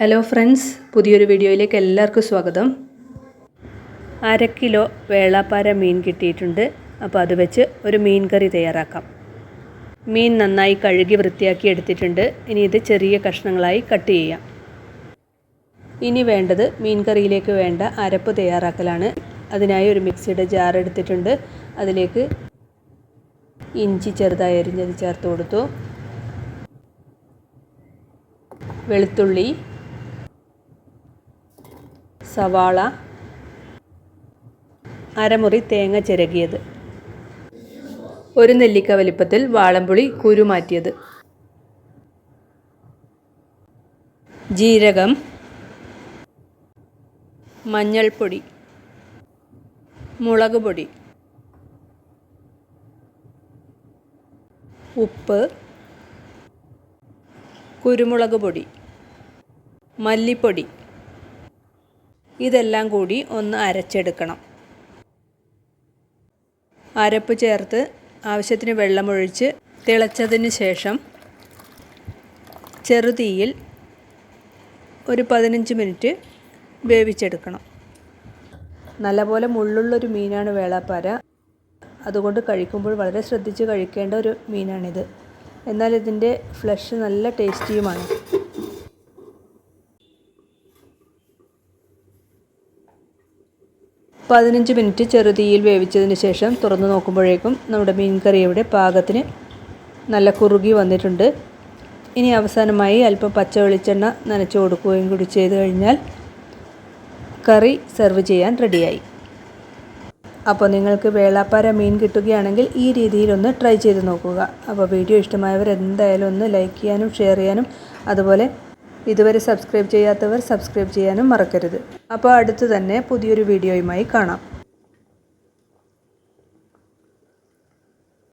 Hello friends പുതിയൊരു വീഡിയോയിലേക്ക് എല്ലാവർക്കും സ്വാഗതം. അര കിലോ വേളാപ്പാര മീൻ കിട്ടിയിട്ടുണ്ട്. അപ്പോൾ അത് വെച്ച് ഒരു മീൻ കറി തയ്യാറാക്കാം. മീൻ നന്നായി കഴുകി വൃത്തിയാക്കി എടുത്തിട്ടുണ്ട്. ഇനി ഇത് ചെറിയ കഷ്ണങ്ങളായി കട്ട് ചെയ്യാം. ഇനി വേണ്ടത് മീൻ കറിയിലേക്ക് വേണ്ട അരപ്പ് തയ്യാറാക്കലാണ്. അതിനായി ഒരു മിക്സിയുടെ ജാർ എടുത്തിട്ടുണ്ട്. അതിലേക്ക് ഇഞ്ചി ചെറുതായി അരിഞ്ഞത് ചേർത്ത് കൊടുത്തു. വെളുത്തുള്ളി സവാള അരമുറി തേങ്ങ ചിരകിയത്. ഒരു നെല്ലിക്ക വലിപ്പത്തിൽ വാളംപുളി കുരുമാറ്റിയത്. ജീരകം മഞ്ഞൾപ്പൊടി മുളക് പൊടി ഉപ്പ് കുരുമുളക് പൊടി മല്ലിപ്പൊടി ഇതെല്ലാം കൂടി ഒന്ന് അരച്ചെടുക്കണം. അരപ്പ് ചേർത്ത് ആവശ്യത്തിന് വെള്ളമൊഴിച്ച് തിളച്ചതിന് ശേഷം ചെറുതീയിൽ ഒരു പതിനഞ്ച് മിനിറ്റ് വേവിച്ചെടുക്കണം. നല്ലപോലെ മുള്ളുള്ളൊരു മീനാണ് വേളാപ്പാര. അതുകൊണ്ട് കഴിക്കുമ്പോൾ വളരെ ശ്രദ്ധിച്ച് കഴിക്കേണ്ട ഒരു മീനാണിത്. എന്നാൽ ഇതിന്റെ ഫ്ലഷ് നല്ല ടേസ്റ്റിയുമാണ്. പതിനഞ്ച് മിനിറ്റ് ചെറുതീയിൽ വേവിച്ചതിന് ശേഷം തുറന്ന് നോക്കുമ്പോഴേക്കും നമ്മുടെ മീൻ പാകത്തിന് നല്ല കുറുകി വന്നിട്ടുണ്ട്. ഇനി അവസാനമായി അല്പം പച്ച വെളിച്ചെണ്ണ നനച്ചു കൊടുക്കുകയും കൂടി ചെയ്ത് കഴിഞ്ഞാൽ കറി സെർവ് ചെയ്യാൻ റെഡിയായി. അപ്പോൾ നിങ്ങൾക്ക് വേളാപ്പാര മീൻ കിട്ടുകയാണെങ്കിൽ ഈ രീതിയിലൊന്ന് ട്രൈ ചെയ്ത് നോക്കുക. അപ്പോൾ വീഡിയോ ഇഷ്ടമായവർ എന്തായാലും ഒന്ന് ലൈക്ക് ചെയ്യാനും ഷെയർ ചെയ്യാനും അതുപോലെ ഇതുവരെ സബ്സ്ക്രൈബ് ചെയ്യാത്തവർ സബ്സ്ക്രൈബ് ചെയ്യാനും മറക്കരുത്. അപ്പോൾ അടുത്ത് തന്നെ പുതിയൊരു വീഡിയോയുമായി കാണാം.